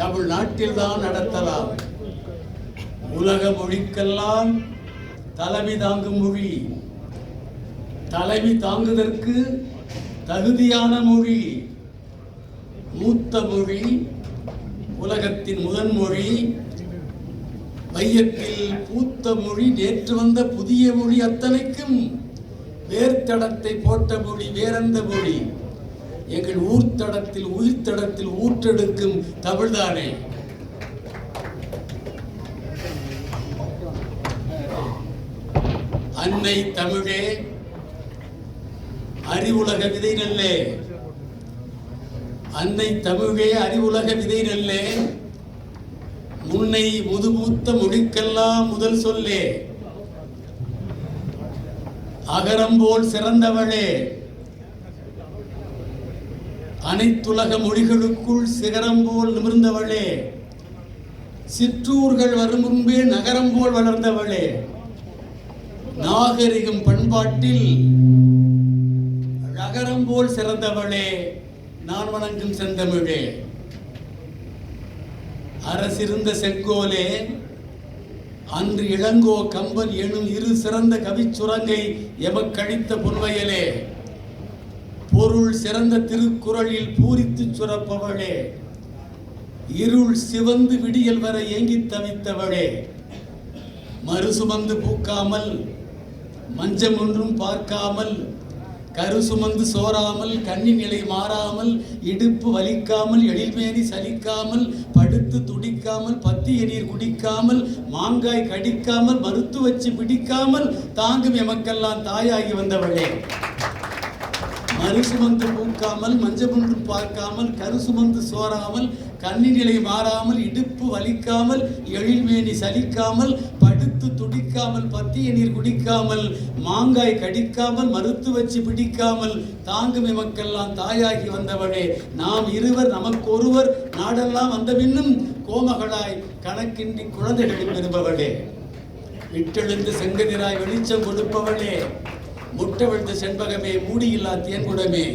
தமிழ்நாட்டில் தான் நடத்தலாம். உலக மொழிக்கெல்லாம் தலைமை தாங்கும் மொழி. தலைமை தாங்குவதற்கு தகுதியான மொழி. மூத்த மொழி உலகத்தின் முதன் மொழி. மையத்தில் பூத்த மொழி நேற்று வந்த புதிய மொழி அத்தனைக்கும் வேர்த்தடத்தை போட்ட மொழி வேறெந்த மொழி. எங்கள் ஊர்த்தடத்தில் உயிர்த்தடத்தில் ஊற்றெடுக்கும் தமிழ்தானே? அன்னை தமிழே அறிவுலக விதை நல்லே. அன்னை தமிழே அறிவுலக விதை நல்லே. முன்னை முதுமூத்த மொழிக்கெல்லாம் முதல் சொல்லே. அகரம் போல் சிறந்தவளே. அனைத்துலக மொழிகளுக்குள் சிகரம் போல் நிமிர்ந்தவளே. சிற்றூர்கள் வரும் முன்பே நகரம் போல் வளர்ந்தவளே. நாகரிகம் பண்பாட்டில் நகரம் போல் சிறந்தவளே. நான் வணங்கும் செந்தமிழே. அரசிருந்த செங்கோலே அன்று இளங்கோ கம்பன் எனும் இரு சிறந்த கவிச்சுரங்கை எமக்கழித்த புன்மையலே பொருள் சிறந்த திருக்குறளில் பூரித்துச் சுரப்பவளே. இருள் சிவந்து விடியல் வர ஏங்கித் தவித்தவளே. மறுசுமந்து பூக்காமல் மஞ்சம் ஒன்றும் பார்க்காமல் கரு சுமந்து சோறாமல் கண்ணின் நிலை மாறாமல் இடுப்பு வலிக்காமல் எழில்மேனி சலிக்காமல் படுத்து துடிக்காமல் பத்திய நீர் குடிக்காமல் மாங்காய் கடிக்காமல் மறுத்து வச்சு பிடிக்காமல் தாங்கும் எமக்கெல்லாம் தாயாகி வந்தவளே. மறுசுமந்து பூக்காமல் மஞ்சமுன்று பார்க்காமல் கருசுமந்து சோறாமல் கண்ணிநிலை மாறாமல் இடுப்பு வலிக்காமல் எழில்மேனி சலிக்காமல் படுத்து துடிக்காமல் பத்திய நீர் குடிக்காமல் மாங்காய் கடிக்காமல் மறுத்து வச்சு பிடிக்காமல் தாங்கும் எமக்கெல்லாம் தாயாகி வந்தவனே நாம் இருவர் நமக்கொருவர் நாடெல்லாம் வந்த பின்னும் கோமகளாய் கணக்கின்றி குழந்தைகளை பெறுபவளே. விட்டெழுந்து செங்கதிராய் வெளிச்சம் கொடுப்பவளே. முட்டவிழ்ந்த செண்பகமே மூடியில்லா தேன்குடமே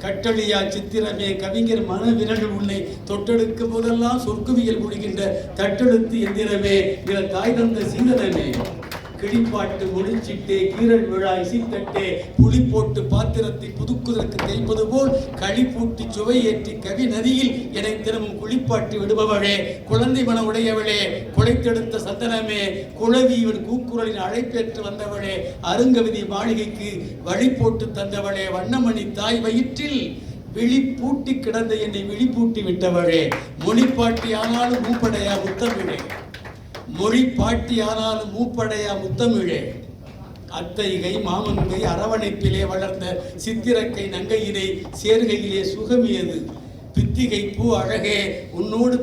கட்டளியா சித்திரமே கவிஞர் மன விரல்கள் உன்னை தொட்டெடுக்கும் போதெல்லாம் சொற்குவியல் முடிகின்ற தட்டெழுத்து எந்திரமே இவ தாய் தந்த சீதனமே கிளிப்பாட்டு முடிச்சிட்டே கீரல் விழா இசைத்தட்டே புளி போட்டு பாத்திரத்தை புதுக்குதற்கு தேய்ப்பது போல் களி பூட்டி சுவை ஏற்றி கவி நதியில் என தினமும் குளிப்பாட்டி விடுபவளே குழந்தை மன உடையவளே குலைத்தெடுத்த சந்தனமே குழவி இவன் கூக்குரலின் அழைப்பேற்று வந்தவளே அருங்கவிதி மாளிகைக்கு வழி போட்டு தந்தவளே வண்ணமணி தாய் வயிற்றில் விழி பூட்டி கிடந்த என்னை விழி பூட்டி விட்டவளே மொழிப்பாட்டி ஆனாலும் மூப்படையா உத்தமிழே மொழி பாட்டி ஆனாலும் மூப்படையா முத்தமிழே. அத்தைகை மாமன்கை அரவணைப்பிலே வளர்ந்த சித்திரக்கை நங்கையினை சேர்கையிலே சுகமியது. பித்திகை பூ அழகே உன்னோடு